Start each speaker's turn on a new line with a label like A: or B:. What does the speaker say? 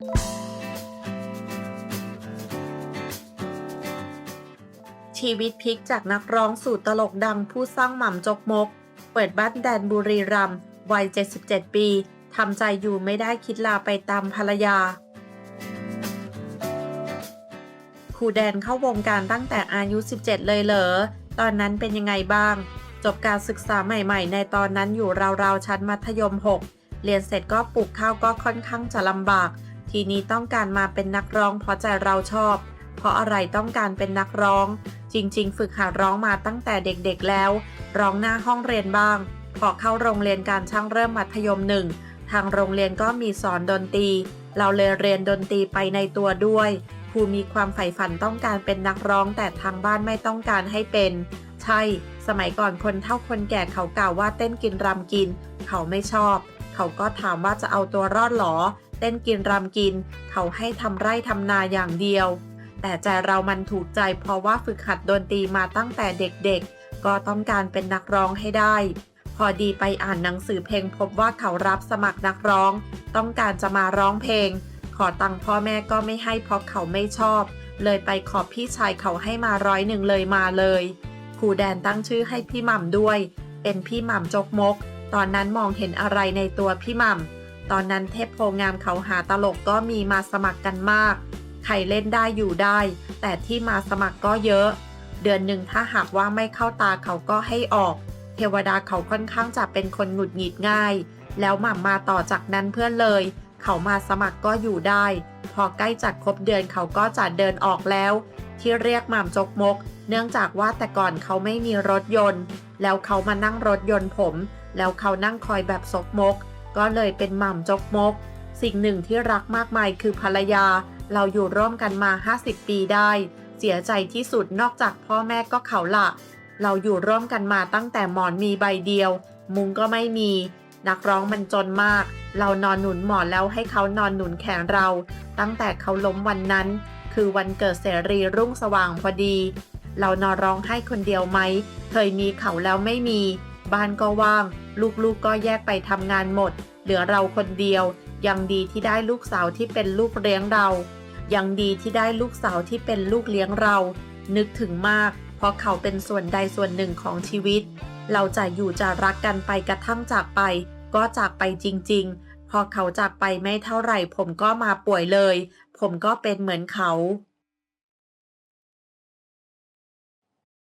A: ชีวิตพลิกจากนักร้องสู่ตลกดังผู้สร้างหม่ำจกมก เปิดบ้านแดนบุรีรัมย์วัย 77 ปีทำใจอยู่ไม่ได้คิดลาไปตามภรรยาครูแดนเข้าวงการตั้งแต่อายุ 17 เลยเหรอ ตอนนั้นเป็นยังไงบ้าง จบการศึกษาใหม่ ๆ ในตอนนั้นอยู่ราวๆชั้นมัธยม 6 เรียนเสร็จก็ปลูกข้าวก็ค่อนข้างจะลำบาก ทีนี้ต้องการมาเป็นนักร้องเพราะใจเราชอบ เพราะอะไรต้องการเป็นนักร้อง จริง ๆ ฝึกหัดร้องมาตั้งแต่เด็กๆแล้ว ร้องหน้าห้องเรียนบ้าง พอเข้าโรงเรียนการช่างเริ่มมัธยมหนึ่ง ทางโรงเรียนก็มีสอนดนตรี เราเลยเรียนดนตรีไปในตัวด้วยครูมีความใฝ่ฝันต้องการเป็นนักร้องแต่ทางบ้านไม่ต้องการให้เป็น ใช่ สมัยก่อนคนเฒ่าคนแก่เขากล่าวว่าเต้นกินรำกิน เขาไม่ชอบ เขาก็ถามว่าจะเอาตัวรอดหรอ เต้นกินรำกิน เขาให้ทำไร่ทำนาอย่างเดียว แต่ใจเรามันถูกใจเพราะว่าฝึกหัดดนตรีมาตั้งแต่เด็กๆ ก็ต้องการเป็นนักร้องให้ได้ พอดีไปอ่านหนังสือเพลงพบว่าเขารับสมัครนักร้อง ต้องการจะมาร้องเพลง ขอตังค์พ่อแม่ก็ไม่ให้เพราะเขาไม่ชอบ เลยไปขอพี่ชายเขาให้มาร้อยหนึ่งเลยมาเลยครูแดนตั้งชื่อให้พี่หม่ำด้วย เป็นพี่หม่ำจกมก ตอนนั้นมองเห็นอะไรในตัวพี่หม่ำตอนนั้นเทพโพงามเขาหาตลกก็มีมาสมัครกันมาก ใครเล่นได้อยู่ได้ แต่ที่มาสมัครก็เยอะ เดือนหนึ่งถ้าหากว่าไม่เข้าตาเขาก็ให้ออก เทวดาเขาค่อนข้างจะเป็นคนหงุดหงิดง่าย แล้วหม่ำมาต่อจากนั้นเพื่อนเลย เขามาสมัครก็อยู่ได้ พอใกล้จัดครบเดือนเขาก็จะเดินออกแล้ว ที่เรียกหม่ำจกมก เนื่องจากว่าแต่ก่อนเขาไม่มีรถยนต์ แล้วเขามานั่งรถยนต์ผม แล้วเขานั่งคอยแบบซกมก ก็เลยเป็นหม่ำจกมก สิ่งหนึ่งที่รักมากมายคือภรรยา เราอยู่ร่วมกันมา 50 ปีได้ เสียใจที่สุดนอกจากพ่อแม่ก็เขาละเราอยู่ร่วมกันมาตั้งแต่หมอนมีใบเดียว มุงก็ไม่มี นักร้องมันจนมาก เรานอนหนุนหมอนแล้วให้เขานอนหนุนแขนเรา ตั้งแต่เขาล้มวันนั้น คือวันเกิดเสรีรุ่งสว่างพอดี เรานอนร้องไห้คนเดียวไหม เคยมีเขาแล้วไม่มี บ้านก็ว่าง ลูกๆก็แยกไปทำงานหมด เหลือเราคนเดียว ยังดีที่ได้ลูกสาวที่เป็นลูกเลี้ยงเรา ยังดีที่ได้ลูกสาวที่เป็นลูกเลี้ยงเรา นึกถึงมาก เพราะเขาเป็นส่วนใดส่วนหนึ่งของชีวิต เราจะอยู่จะรักกันไปกระทั่งจากไป ก็จากไปจริง ๆ พอเขาจากไปไม่เท่าไหร่ ผมก็มาป่วยเลย ผมก็เป็นเหมือนเขา